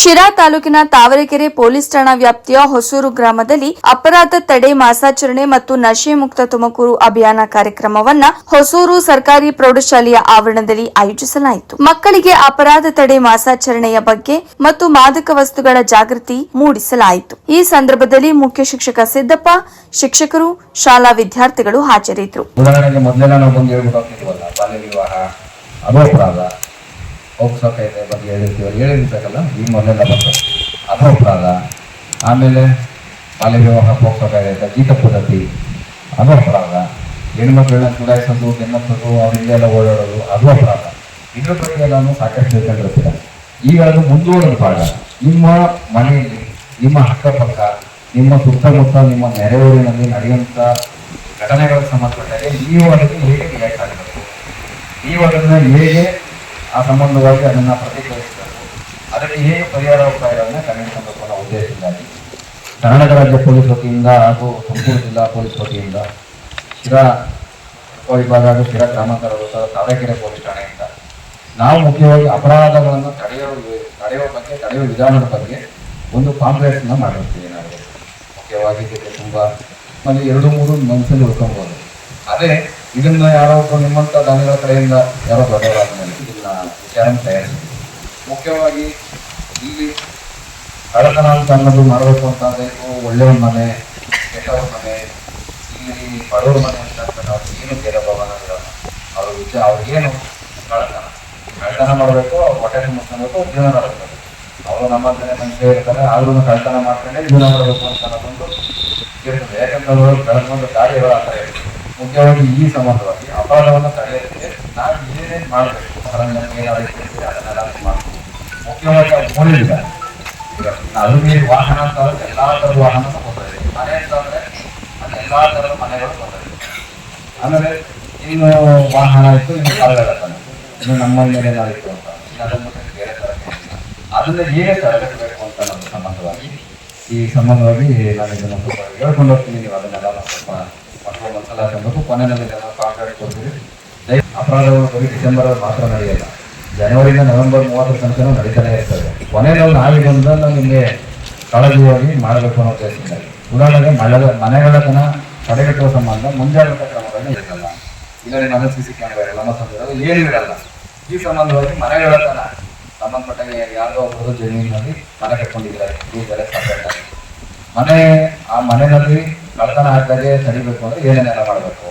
ಶಿರಾ ತಾಲೂಕಿನ ತಾವರೆಕೆರೆ ಪೊಲೀಸ್ ಠಾಣಾ ವ್ಯಾಪ್ತಿಯ ಹೊಸೂರು ಗ್ರಾಮದಲ್ಲಿ ಅಪರಾಧ ತಡೆ ಮಾಸಾಚರಣೆ ಮತ್ತು ನಶೆ ಮುಕ್ತ ತುಮಕೂರು ಅಭಿಯಾನ ಕಾರ್ಯಕ್ರಮವನ್ನ ಹೊಸೂರು ಸರ್ಕಾರಿ ಪ್ರೌಢಶಾಲೆಯ ಆವರಣದಲ್ಲಿ ಆಯೋಜಿಸಲಾಯಿತು. ಮಕ್ಕಳಿಗೆ ಅಪರಾಧ ತಡೆ ಮಾಸಾಚರಣೆಯ ಬಗ್ಗೆ ಮತ್ತು ಮಾದಕ ವಸ್ತುಗಳ ಜಾಗೃತಿ ಮೂಡಿಸಲಾಯಿತು. ಈ ಸಂದರ್ಭದಲ್ಲಿ ಮುಖ್ಯ ಶಿಕ್ಷಕ ಸಿದ್ದಪ್ಪ, ಶಿಕ್ಷಕರು, ಶಾಲಾ ವಿದ್ಯಾರ್ಥಿಗಳು ಹಾಜರಿದ್ದರು. ಉದಾಹರಣೆಗೆ ಮೊದಲೆಲ್ಲ ನಾವು ಬಂದು ಹೇಳ್ಬಿಟ್ಟು ಹೋಗ್ತಿದ್ವಲ್ಲ ಬಾಲ್ಯ ವಿವಾಹ ಅದು ಅಪರಾಧ ಹೋಗ್ಸೋ ಕಾಯ್ದೆ ಬಗ್ಗೆ ಹೇಳಿರ್ತೀವಲ್ಲ ಹೇಳಿರ್ಬೇಕಲ್ಲ ಈ ಮೊದಲೆಲ್ಲ ಬಂತು ಅದು ಅಪರಾಧ ಆಮೇಲೆ ಬಾಲ್ಯ ವಿವಾಹ ಹೋಗ್ಸೋಕಾಗಿದೆ ಗೀತ ಪದ್ಧತಿ ಅದು ಅಪರಾಧ ಹೆಣ್ಮಕ್ಳನ್ನ ಚುಡಾಯಿಸೋದು ಬೆನ್ನಸೋದು ಎಲ್ಲ ಓಡಾಡೋದು ಅದು ಅಪರಾಧ ಇದ್ರ ಬಗ್ಗೆ ನಾನು ಸಾಕಷ್ಟು ತಿಳ್ಕೊಂಡಿರ್ತೀರ ಈಗ ಅದು ಮುಂದುವರೆದ ಭಾಗ, ನಿಮ್ಮ ಮನೆಯಲ್ಲಿ, ನಿಮ್ಮ ಅಕ್ಕಪಕ್ಕ ನಿಮ್ಮ ಸುತ್ತಮುತ್ತ, ನಿಮ್ಮ ನೆರೆಯೂರಿನಲ್ಲಿ ನಡೆಯುವಂಥ ಘಟನೆಗಳಿಗೆ ಸಂಬಂಧಪಟ್ಟರೆ ನೀವು ಅದಕ್ಕೆ ಹೇಗೆ ರಿಯಾಕ್ಟ್ ಆಗಬೇಕು ನೀವು ಅದನ್ನು ಹೇಗೆ ಆ ಸಂಬಂಧವಾಗಿ ಅದನ್ನು ಪ್ರತಿಕ್ರಿಯಿಸಬೇಕು ಅದರಲ್ಲಿ ಹೇಗೆ ಪರಿಹಾರ ಉಪಾಯಗಳನ್ನು ಕಂಡುಹಿಡಿಸಬೇಕು ಅನ್ನೋ ಉದ್ದೇಶದಿಂದಾಗಿ. ಕರ್ನಾಟಕ ರಾಜ್ಯ ಪೊಲೀಸ್ ವತಿಯಿಂದ ಹಾಗೂ ತುಮಕೂರು ಜಿಲ್ಲಾ ಪೊಲೀಸ್ ವತಿಯಿಂದ ಶಿರಾ ಉಪವಿಭಾಗ ಹಾಗೂ ಶಿರಾ ಗ್ರಾಮಾಂತರ ತಾವರೆಕೆರೆ ಪೊಲೀಸ್ ಠಾಣೆಯಿಂದ ನಾವು ಮುಖ್ಯವಾಗಿ ಅಪರಾಧಗಳನ್ನು ತಡೆಯುವ ತಡೆಯುವ ಬಗ್ಗೆ ತಡೆಯುವ ವಿಧಾನದ ಬಗ್ಗೆ ಒಂದು ಕಾಂಪ್ಲೇಟ್ನ ಮಾಡಿರ್ತೀವಿ ನಾವು. ಮುಖ್ಯವಾಗಿ ತುಂಬ ಅಲ್ಲಿ ಎರಡು ಮೂರು ಮನಸ್ಸಲ್ಲಿ ಉಳ್ಕೊಬೋದು. ಅದೇ ಇದನ್ನ ಯಾರೋ ಒಬ್ಬರು ನಿಮ್ಮಂಥ ದಾನಿಗಳ ಕಡೆಯಿಂದ ಯಾರೋ ದೊಡ್ಡವರಾದ ಮುಖ್ಯವಾಗಿ ಇಲ್ಲಿ ಕಳ್ಳತನ ಅನ್ನೋದು ಮಾಡಬೇಕು ಅಂತ ಅಂದ್ರೆ ಇದು ಒಳ್ಳೆಯ ಮನೆ, ಕೆಟ್ಟವ್ರ ಮನೆ, ಇಲ್ಲಿ ಬಡವ್ರ ಮನೆ ಅಂತ ನಾವು ಏನು ಬೇರೆ ಇರೋಲ್ಲ ಅವ್ರ ವಿಚಾರ ಅವ್ರಿಗೇನು ಕಳ್ಳತನ ಕಳ್ಳತನ ಮಾಡಬೇಕು ಅವ್ರು ಹೊಟ್ಟೆ ತುಂಬಿಸ್ಕೊಬೇಕು ಜೀವನ ಮಾಡಬೇಕು ಅವರು ನಮ್ಮಂತಾನೆ ಮನುಷ್ಯ ಇರ್ತಾರೆ ಆದ್ರೂ ಕಳ್ಳತನ ಮಾಡ್ಕೊಂಡೆ ಜೀವನ ಮಾಡಬೇಕು ಅಂತ ಅನ್ನೋದೊಂದು ಇರ್ತದೆ. ಯಾಕಂದ್ರೆ ಅವರು ಕಳ್ಕೊಂಡು ಕಾರ್ಯಗಳ ಥರ ಇರ್ತದೆ ಮುಖ್ಯವಾಗಿ ಈ ಸಂಬಂಧವಾಗಿ ಅಪರಾಧವನ್ನು ತಡೆಯೋದಕ್ಕೆ ನಾವು ಏನೇನು ಮಾಡಬೇಕು? ಮುಖ್ಯವಾಗಿ ಈಗ ಅದುವೇ ವಾಹನ ಅಂತ ಎಲ್ಲ ಥರದ ವಾಹನ ತೊಗೊಂಡಿದೆ ಮನೆ ಅಂತ ಅಂದ್ರೆ ಅದು ಎಲ್ಲಾ ತರದ ಮನೆಗಳು ತೊಗೊಂಡಿದೆ ಆಮೇಲೆ ಇನ್ನು ವಾಹನ ಇತ್ತು ಇನ್ನು ಕಾಲುಗಳತ್ತಾನೆ ಇನ್ನು ನಮ್ಮ ಮೇಲೆ ಏನಾದಿತ್ತು ಅಂತ ಬೇರೆ ತರ ಏನಿಲ್ಲ. ಅದನ್ನ ಹೇಗೆ ತಡೆಗಟ್ಟಬೇಕು ಅಂತ ನಮ್ಮ ಸಂಬಂಧವಾಗಿ ಈ ಸಂಬಂಧವಾಗಿ ನಾನು ಇದನ್ನು ಸ್ವಲ್ಪ ಹೇಳ್ಕೊಂಡು ಹೋಗ್ತೀನಿ ನೀವು ಅದನ್ನೆಲ್ಲ ಸ್ವಲ್ಪ ಮಕ್ಕಳು ಒಂದ್ಸಲ ಕೊನೆಯಲ್ಲಿ ಕಾಂಟ್ರಾಕ್ಟ್ ಕೊಡ್ತೀವಿ ಅಪರಾಧಗಳು ಬರೀ ಡಿಸೆಂಬರ್ ಮಾತ್ರ ನಡೆಯಲ್ಲ. ಜನವರಿಯಿಂದ ನವೆಂಬರ್ ಮೂವತ್ತರ ತನಕ ನಡೀತಾನೆ ಇರ್ತದೆ. ಕೊನೆಯಲ್ಲಿ ನಾವಿಗೆ ಒಂದನ್ನು ನಿಮಗೆ ಕಾಳಜಿಯಾಗಿ ಮಾಡಬೇಕು ಅನ್ನೋ ಉದ್ದೇಶದಿಂದ. ಉದಾಹರಣೆಗೆ ಮನೆಗಳ ತನ ತಡೆಗಟ್ಟುವ ಸಂಬಂಧ ಮುಂಜಾಗ್ರತಾ ಕ್ರಮಗಳನ್ನು ಇರಲ್ಲ ಈಗ ನಿಮ್ಮ ಸಿ ಸಿ ಕ್ಯಾಮೆರಾ ಇರಲ್ಲ ಮತ್ತೊಂದು ಏನೂ ಇರಲ್ಲ. ಈ ಸಂಬಂಧವಾಗಿ ಮನೆಗಳ ತನ ಸಂಬಂಧಪಟ್ಟಾಗ ಯಾರೋ ಒಬ್ಬರು ಜಮೀನಿನಲ್ಲಿ ಮನೆ ಕಟ್ಕೊಂಡಿದ್ದಾರೆ. ಈ ಮನೆ ಆ ಮನೆಯಲ್ಲಿ ಕಳ್ಳತನ ಹಾಕದೆ ತಡಿಬೇಕು ಅಂದ್ರೆ ಏನೇನೆಲ್ಲ ಮಾಡಬೇಕು?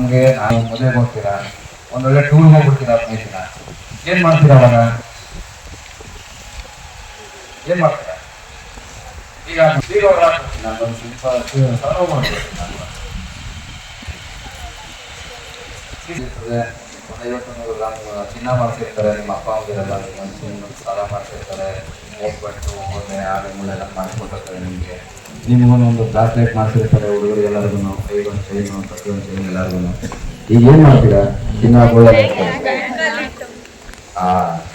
ನಮ್ಗೆ ನಾವು ಮದುವೆಗೆ ಹೋಗ್ತೀರಾ ಒಂದೊಳ್ಳೆ ಟೂರ್ ಹೋಗ್ಬಿಡ್ತೀರಾ ಹದಿನೈದು ದಿನ ಏನ್ ಮಾಡ್ತೀರಾ ಅವಾಗ? ಏನ್ ಮಾಡ್ತೀರಾ? ಈಗ ಈಗ ನಾನು ಒಂದು ಸ್ವಲ್ಪ ಸರ್ವ್ ಮಾಡ್ಬಿಡ್ತೀನಿ ನಾನು. ಒಂದು ಐವತ್ತು ನೂರು ಗ್ರಾಮ್ ಚಿನ್ನ ಮಾಡಿಸಿರ್ತಾರೆ ನಿಮ್ಮ ಅಪ್ಪ ಅಮ್ಮದಿರೆಲ್ಲ ನಿಮ್ಮ ಸಾಲ ಮಾಡಿಸಿರ್ತಾರೆ ಹೋಗ್ಬಿಟ್ಟು ಹೋದ್ರೆ ಆಮೇಲೆ ಮುಳ್ಳೆಲ್ಲ ಮಾಡಿಕೊಟ್ಟಿರ್ತಾರೆ ನಿಮಗೆ. ನಿಮ್ಗೊಂದು ಬ್ರಾಸ್ಲೆಟ್ ಮಾಡಿಸಿರ್ತಾರೆ ಹುಡುಗರು ಎಲ್ಲರಿಗೂ ಐವತ್ತು ಚೈನು ಪ್ರತಿಯೊಂದು ಚೈನ್ ಎಲ್ಲರಿಗೂ ಈಗ ಏನು ಮಾಡ್ತೀರಾ? ಚಿನ್ನ ಗೋಲ್ಡ್ ಆ.